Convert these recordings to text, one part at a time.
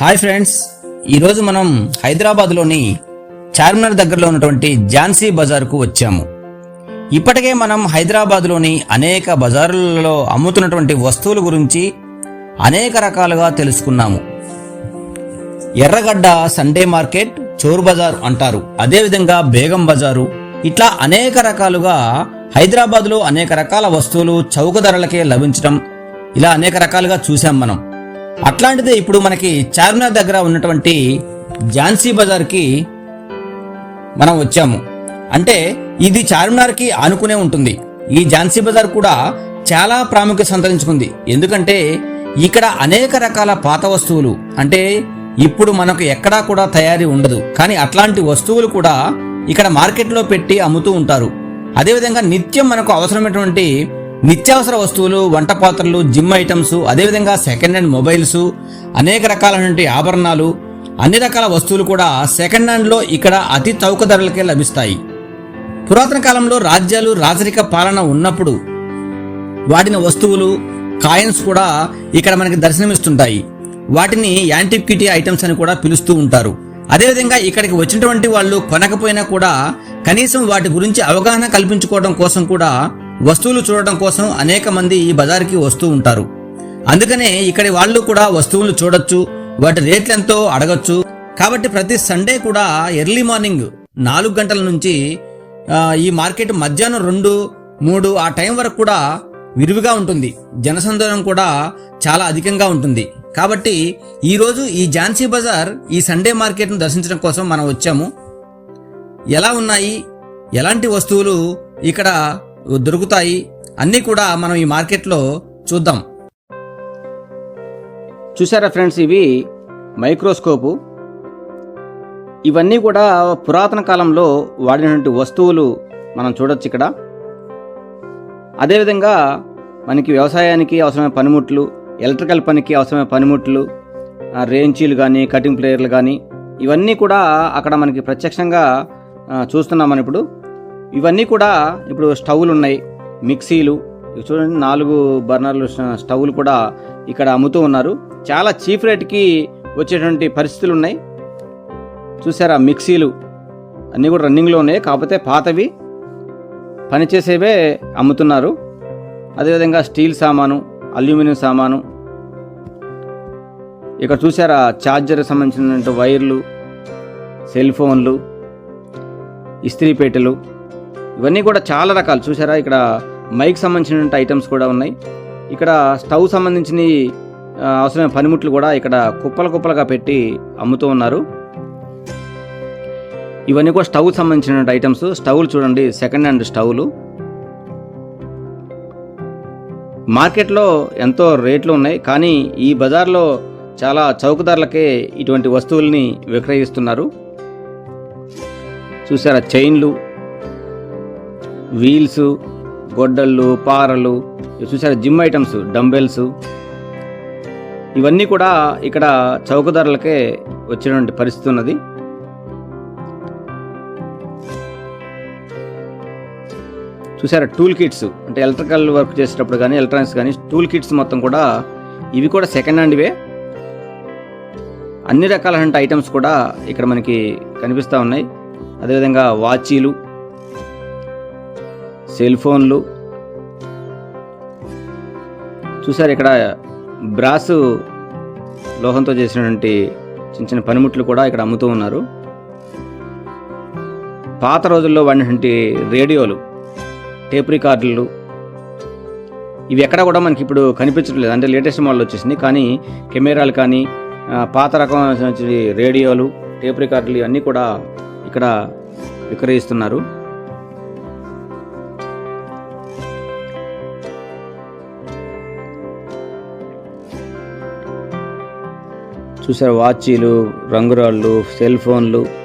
Hi friends ఈరోజు మనం హైదరాబాద్లోని చార్మినార్ దగ్గరలో ఉన్నటువంటి ఝాన్సీ బజార్కు వచ్చాము. ఇప్పటికే మనం హైదరాబాద్లోని అనేక బజారులలో అమ్ముతున్నటువంటి వస్తువుల గురించి అనేక రకాలుగా తెలుసుకున్నాము. ఎర్రగడ్డ సండే మార్కెట్ చోరు బజార్ అంటారు. అదేవిధంగా బేగం బజారు ఇట్లా అనేక రకాలుగా హైదరాబాద్లో అనేక రకాల వస్తువులు చౌక ధరలకే లభించడం ఇలా అనేక రకాలుగా చూసాం మనం. అట్లాంటిదే ఇప్పుడు మనకి చార్మినార్ దగ్గర ఉన్నటువంటి ఝాన్సీ బజార్కి మనం వచ్చాము. అంటే ఇది చార్మినార్కి ఆనుకునే ఉంటుంది. ఈ ఝాన్సీ బజార్ కూడా చాలా ప్రాముఖ్యత సంతరించుకుంది. ఎందుకంటే ఇక్కడ అనేక రకాల పాత వస్తువులు అంటే ఇప్పుడు మనకు ఎక్కడా కూడా తయారీ ఉండదు. కానీ అట్లాంటి వస్తువులు కూడా ఇక్కడ మార్కెట్లో పెట్టి అమ్ముతూ ఉంటారు. అదేవిధంగా నిత్యం మనకు అవసరమైనటువంటి నిత్యావసర వస్తువులు వంట పాత్రలు జిమ్ ఐటమ్స్ అదేవిధంగా సెకండ్ హ్యాండ్ మొబైల్స్ అనేక రకాలైనటువంటి ఆభరణాలు అన్ని రకాల వస్తువులు కూడా సెకండ్ హ్యాండ్లో ఇక్కడ అతి తౌక ధరలకే లభిస్తాయి. పురాతన కాలంలో రాజ్యాలు రాజరిక పాలన ఉన్నప్పుడు వాడిన వస్తువులు కాయిన్స్ కూడా ఇక్కడ మనకి దర్శనమిస్తుంటాయి. వాటిని యాంటిక్విటీ ఐటమ్స్ అని కూడా పిలుస్తూ ఉంటారు. అదేవిధంగా ఇక్కడికి వచ్చినటువంటి వాళ్ళు కొనకపోయినా కూడా కనీసం వాటి గురించి అవగాహన కల్పించుకోవడం కోసం కూడా వస్తువులు చూడడం కోసం అనేక మంది ఈ బజార్కి వస్తూ ఉంటారు. అందుకనే ఇక్కడి వాళ్ళు కూడా వస్తువులు చూడొచ్చు వాటి రేట్లు ఎంతో అడగొచ్చు. కాబట్టి ప్రతి సండే కూడా ఎర్లీ మార్నింగ్ నాలుగు గంటల నుంచి ఈ మార్కెట్ మధ్యాహ్నం రెండు మూడు ఆ టైం వరకు కూడా విరివిగా ఉంటుంది. జనసందోహం కూడా చాలా అధికంగా ఉంటుంది. కాబట్టి ఈరోజు ఈ ఝాన్సీ బజార్ ఈ సండే మార్కెట్ను దర్శించడం కోసం మనం వచ్చాము. ఎలా ఉన్నాయి? ఎలాంటి వస్తువులు ఇక్కడ దొరుకుతాయి? అన్నీ కూడా మనం ఈ మార్కెట్లో చూద్దాం. చూసారా ఫ్రెండ్స్? ఇవి మైక్రోస్కోపు. ఇవన్నీ కూడా పురాతన కాలంలో వాడినటువంటి వస్తువులు మనం చూడొచ్చు ఇక్కడ. అదేవిధంగా మనకి వ్యవసాయానికి అవసరమైన పనిముట్లు ఎలక్ట్రికల్ పనికి అవసరమైన పనిముట్లు రేంచీలు కానీ కటింగ్ ప్లేయర్లు కానీ ఇవన్నీ కూడా అక్కడ మనకి ప్రత్యక్షంగా చూస్తున్నాం మనం ఇప్పుడు. ఇవన్నీ కూడా ఇప్పుడు స్టవ్లు ఉన్నాయి మిక్సీలు. చూడండి నాలుగు బర్నర్లు స్టవ్లు కూడా ఇక్కడ అమ్ముతూ ఉన్నారు. చాలా చీప్ రేట్కి వచ్చేటువంటి పరిస్థితులు ఉన్నాయి. చూసారా మిక్సీలు. అన్నీ కూడా రన్నింగ్లో ఉన్నాయి కాకపోతే పాతవి పనిచేసేవే అమ్ముతున్నారు. అదేవిధంగా స్టీల్ సామాను అల్యూమినియం సామాను. ఇక్కడ చూసారా ఛార్జర్ సంబంధించిన వైర్లు సెల్ ఫోన్లు ఇస్త్రీ పెట్టెలు ఇవన్నీ కూడా చాలా రకాలు. చూసారా ఇక్కడ మైక్ సంబంధించిన ఐటమ్స్ కూడా ఉన్నాయి. ఇక్కడ స్టవ్ సంబంధించిన అవసరమైన పనిముట్లు కూడా ఇక్కడ కుప్పలు కుప్పలుగా పెట్టి అమ్ముతూ ఉన్నారు. ఇవన్నీ కూడా స్టవ్ సంబంధించిన ఐటమ్స్ స్టవ్లు చూడండి సెకండ్ హ్యాండ్ స్టవ్లు. మార్కెట్లో ఎంతో రేట్లు ఉన్నాయి కానీ ఈ బజార్లో చాలా చౌకదారులకే ఇటువంటి వస్తువుల్ని విక్రయిస్తున్నారు. చూసారా చైన్లు వీల్స్ గొడ్డళ్ళు పారలు ఇవి చూసారా జిమ్ ఐటమ్స్ డంబెల్స్ ఇవన్నీ కూడా ఇక్కడ చౌకదారులకే వచ్చినటువంటి పరిస్థితి ఉన్నది. చూసారా? టూల్ కిట్స్ అంటే ఎలక్ట్రికల్ వర్క్ చేసేటప్పుడు కానీ ఎలక్ట్రానిక్స్ కానీ టూల్ కిట్స్ మొత్తం కూడా ఇవి కూడా సెకండ్ హ్యాండ్వే అన్ని రకాలైన ఐటమ్స్ కూడా ఇక్కడ మనకి కనిపిస్తూ ఉన్నాయి. అదేవిధంగా వాచీలు సెల్ ఫోన్లు చూసారు ఇక్కడ బ్రాస్ లోహంతో చేసినటువంటి చిన్న చిన్న పనిముట్లు కూడా ఇక్కడ అమ్ముతూ ఉన్నారు. పాత రోజుల్లో వాడినటువంటి రేడియోలు. టేప్ రికార్డులు ఇవి ఎక్కడ కూడా మనకి ఇప్పుడు కనిపించట్లేదు. అంటే లేటెస్ట్ మోడల్ వచ్చేసింది. కానీ కెమెరాలు కానీ పాత రకం రేడియోలు టేప్ రికార్డులు అన్నీ కూడా ఇక్కడ విక్రయిస్తున్నారు. చూసారు? వాచీలు రంగురాళ్ళు సెల్ ఫోన్లు.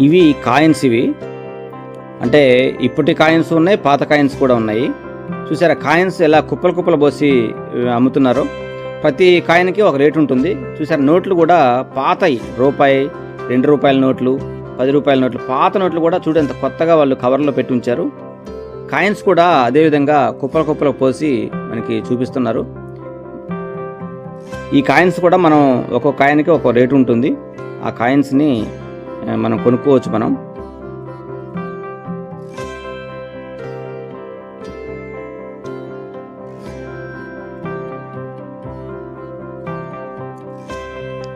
ఇవి కాయిన్స్ ఇవి. అంటే ఇప్పటి కాయిన్స్ ఉన్నాయి పాత కాయిన్స్ కూడా ఉన్నాయి. చూసారా కాయిన్స్ ఎలా కుప్పలు కుప్పలు పోసి అమ్ముతున్నారు అమ్ముతున్నారో? ప్రతి కాయిన్కి ఒక రేటు ఉంటుంది. చూసారా నోట్లు కూడా పాతయి. రూపాయి రెండు రూపాయల నోట్లు పది రూపాయల నోట్లు. పాత నోట్లు కూడా చూడంత కొత్తగా వాళ్ళు కవర్లో పెట్టి ఉంచారు. కాయిన్స్ కూడా అదేవిధంగా కుప్పల కుప్పలు పోసి మనకి చూపిస్తున్నారు. ఈ కాయిన్స్ కూడా మనం ఒక్కొక్క కాయిన్కి ఒక రేటు ఉంటుంది. ఆ కాయిన్స్ని మనం కొనుక్కోవచ్చు మనం.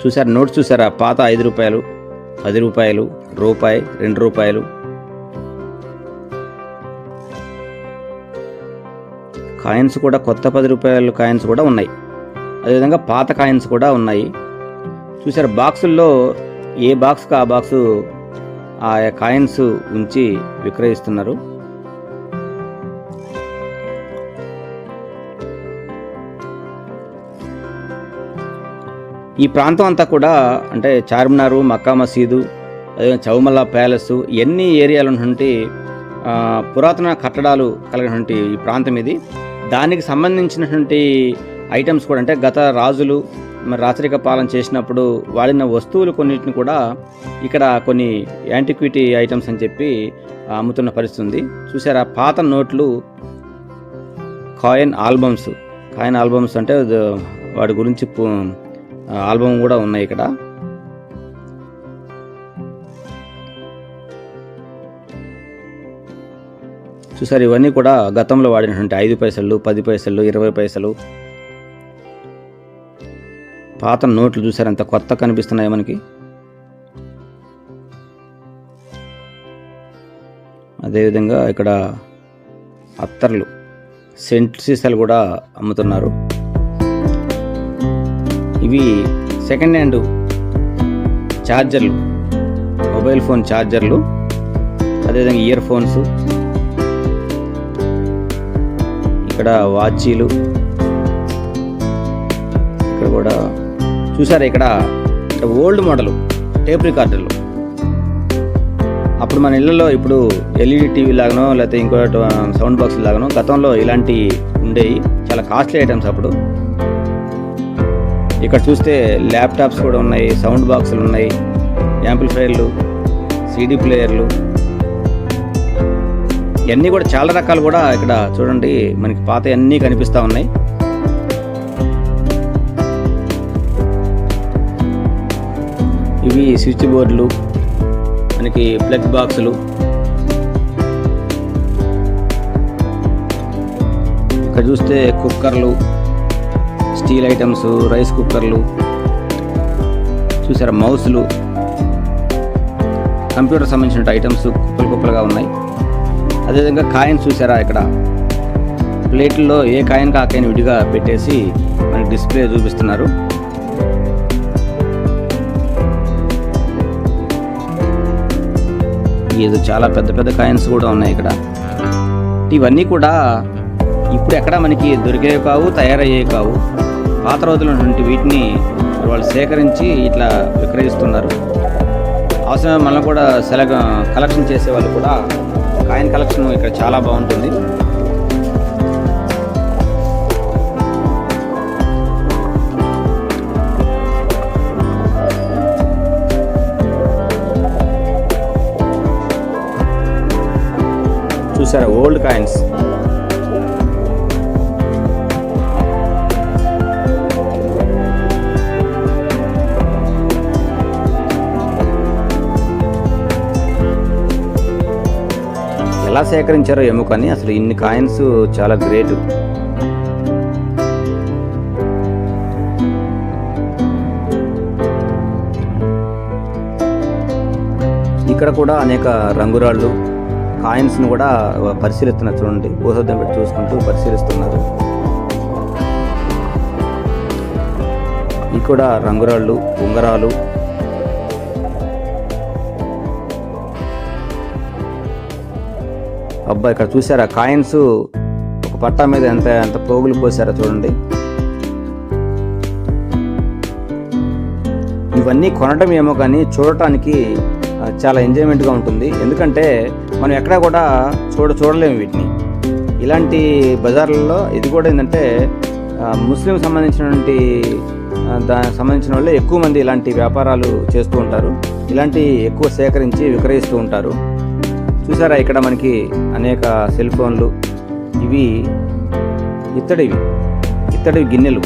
చూసారు నోట్స్ చూసారా? పాత ఐదు రూపాయలు పది రూపాయలు రూపాయి రెండు రూపాయలు. కాయిన్స్ కూడా కొత్త పది రూపాయలు కాయిన్స్ కూడా ఉన్నాయి. అదేవిధంగా పాత కాయిన్స్ కూడా ఉన్నాయి. చూసారు బాక్సుల్లో ఏ బాక్స్కి ఆ బాక్సు ఆ కాయిన్స్ ఉంచి విక్రయిస్తున్నారు. ఈ ప్రాంతం అంతా కూడా అంటే చార్మినారు మక్కా మసీదు అదే చౌమల్లా ప్యాలెస్ ఎన్ని ఏరియాలు ఉన్నటువంటి పురాతన కట్టడాలు కలిగినటువంటి ఈ ప్రాంతం ఇది. దానికి సంబంధించినటువంటి ఐటమ్స్ కూడా అంటే గత రాజులు మరి రాచరిక పాలన చేసినప్పుడు వాడిన వస్తువులు కొన్నిటిని కూడా ఇక్కడ కొన్ని యాంటిక్విటీ ఐటమ్స్ అని చెప్పి అమ్ముతున్న పరిస్థితుంది. చూసారా పాత నోట్లు కాయిన్ ఆల్బమ్స్ కాయిన్ ఆల్బమ్స్ అంటే వాడి గురించి ఆల్బమ్ కూడా ఉన్నాయి ఇక్కడ. చూసారు ఇవన్నీ కూడా గతంలో వాడినటువంటి ఐదు పైసలు పది పైసలు ఇరవై పైసలు పాత నోట్లు చూసారు ఎంత కొత్త కనిపిస్తున్నాయి మనకి? అదేవిధంగా ఇక్కడ అత్తర్లు సెంట్ సీసాలు కూడా అమ్ముతున్నారు. ఇవి సెకండ్ హ్యాండ్ ఛార్జర్లు మొబైల్ ఫోన్ ఛార్జర్లు అదేవిధంగా ఇయర్ ఫోన్స్ ఇక్కడ వాచీలు ఇక్కడ కూడా చూసారా ఇక్కడ? ఓల్డ్ మోడల్ టేప్ రికార్డర్లు. అప్పుడు మన ఇళ్ళలో ఇప్పుడు ఎల్ఈడి టీవీ లాగానో లేకపోతే ఇంకో సౌండ్ బాక్స్ లాగానో గతంలో ఇలాంటి ఉండేవి. చాలా కాస్ట్లీ ఐటమ్స్ అప్పుడు. ఇక్కడ చూస్తే ల్యాప్టాప్స్ కూడా ఉన్నాయి సౌండ్ బాక్సులు ఉన్నాయి యాంప్లిఫైర్లు సీడీ ప్లేయర్లు. ఇవన్నీ కూడా చాలా రకాలు కూడా ఇక్కడ చూడండి మనకి పాత అన్నీ కనిపిస్తూ ఉన్నాయి. ఇవి స్విచ్ బోర్డులు మనకి ప్లగ్ బాక్సులు. ఇక్కడ చూస్తే కుక్కర్లు స్టీల్ ఐటమ్స్ రైస్ కుక్కర్లు చూసారా మౌస్లు. కంప్యూటర్ సంబంధించిన ఐటమ్స్ కుప్పలు కుప్పలుగా ఉన్నాయి. అదేవిధంగా కాయిన్స్ చూసారా ఇక్కడ? ప్లేట్లో ఏ కాయిన్కి ఆ కాయిన్ విడిగా పెట్టేసి మనకి డిస్ప్లే చూపిస్తున్నారు. ఏదో చాలా పెద్ద పెద్ద కాయిన్స్ కూడా ఉన్నాయి ఇక్కడ. ఇవన్నీ కూడా ఇప్పుడు ఎక్కడ మనకి దొరికేవి కావు తయారయ్యేవి కావు. పాత రోజుల ఉన్నటువంటి వీటిని వాళ్ళు సేకరించి ఇట్లా విక్రయిస్తున్నారు. అవసరం మనం కూడా సెలగ కలెక్షన్ చేసే వాళ్ళు కూడా కాయిన్ కలెక్షన్ ఇక్కడ చాలా బాగుంటుంది. చూసారా? ఓల్డ్ కాయిన్స్ ఎలా సేకరించారో ఏమో కానీ అసలు ఇన్ని కాయిన్స్ చాలా గ్రేట్ ఇక్కడ కూడా అనేక రంగురాళ్ళు కాయిన్స్ని కూడా పరిశీలిస్తున్నారు. చూడండి. భూసద్దం పెట్టి చూసుకుంటూ పరిశీలిస్తున్నారు. ఇవి కూడా రంగురాళ్ళు ఉంగరాలు. అబ్బా ఇక్కడ చూసారా కాయిన్స్ ఒక పట్టా మీద ఎంత ఎంత పోగులు పోసారో చూడండి. ఇవన్నీ కొనడం ఏమో కానీ చూడటానికి చాలా ఎంజాయ్మెంట్గా ఉంటుంది. ఎందుకంటే మనం ఎక్కడా కూడా చూడ చూడలేము వీటిని. ఇలాంటి బజార్లలో ఇది కూడా ఏంటంటే ముస్లిం సంబంధించినటువంటి దానికి సంబంధించిన వాళ్ళు ఎక్కువ మంది ఇలాంటి వ్యాపారాలు చేస్తూ ఉంటారు. ఇలాంటి ఎక్కువ సేకరించి విక్రయిస్తూ ఉంటారు. చూసారా ఇక్కడ మనకి అనేక సెల్ ఫోన్లు. ఇవి ఇత్తడివి. ఇత్తడి గిన్నెలు.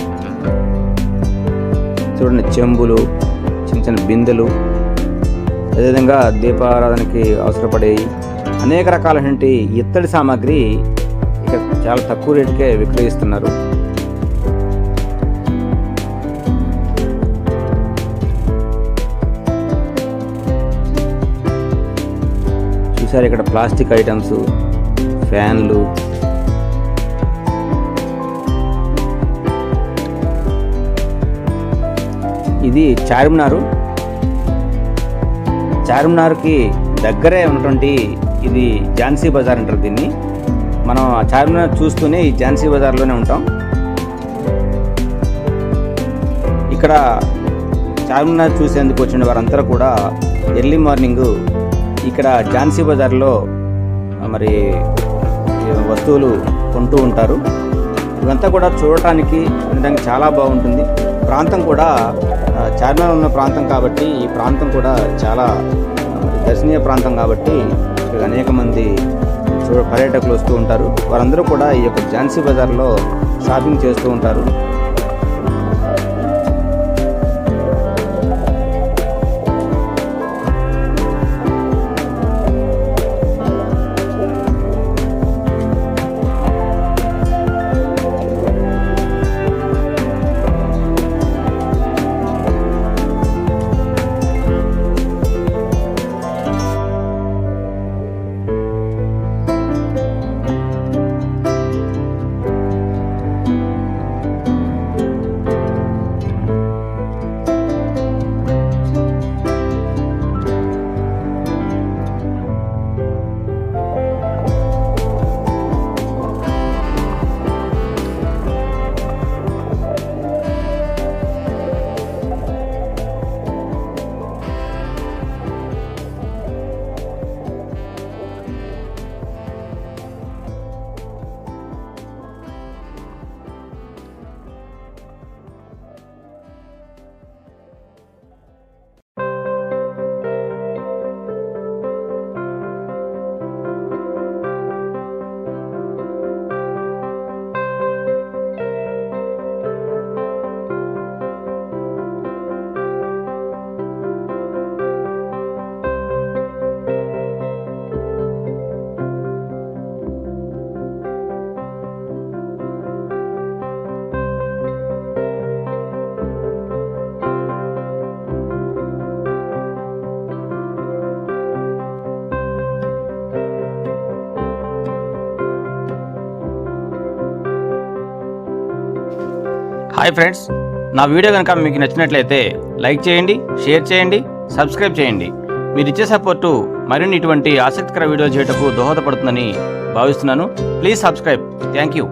చూడండి చెంబులు చిన్న చిన్న బిందెలు. అదేవిధంగా దీపారాధనకి అవసరపడే అనేక రకాలైనటువంటి ఇత్తడి సామాగ్రి ఇక చాలా తక్కువ రేటుకే విక్రయిస్తున్నారు. చూసారు ఇక్కడ ప్లాస్టిక్ ఐటమ్స్ ఫ్యాన్లు. ఇది చార్మినారు. చార్మినార్కి దగ్గరే ఉన్నటువంటి ఇది ఝాన్సీ బజార్ అంటారు దీన్ని. మనం ఆ చార్మినార్ చూస్తూనే ఈ ఝాన్సీ బజార్లోనే ఉంటాం. ఇక్కడ చార్మినార్ చూసేందుకు వచ్చిన వారందరూ కూడా ఎర్లీ మార్నింగ్ ఇక్కడ ఝాన్సీ బజార్లో మరి వస్తువులు కొంటూ ఉంటారు. ఇవంతా కూడా చూడటానికి వినడానికి చాలా బాగుంటుంది. ప్రాంతం కూడా చార్మినార్ ఉన్న ప్రాంతం కాబట్టి ఈ ప్రాంతం కూడా చాలా దర్శనీయ ప్రాంతం కాబట్టి ఇక్కడ అనేక మంది చూడ పర్యాటకులు వస్తూ ఉంటారు. వారందరూ కూడా ఈ యొక్క ఝాన్సీ బజార్లో షాపింగ్ చేస్తూ ఉంటారు. హాయ్ ఫ్రెండ్స్ నా వీడియో కనుక మీకు నచ్చినట్లయితే లైక్ చేయండి షేర్ చేయండి సబ్స్క్రైబ్ చేయండి. మీరు ఇచ్చే సపోర్టు మరిన్ని ఇటువంటి ఆసక్తికర వీడియో చేయటకు దోహదపడుతుందని భావిస్తున్నాను. Please subscribe. Thank you.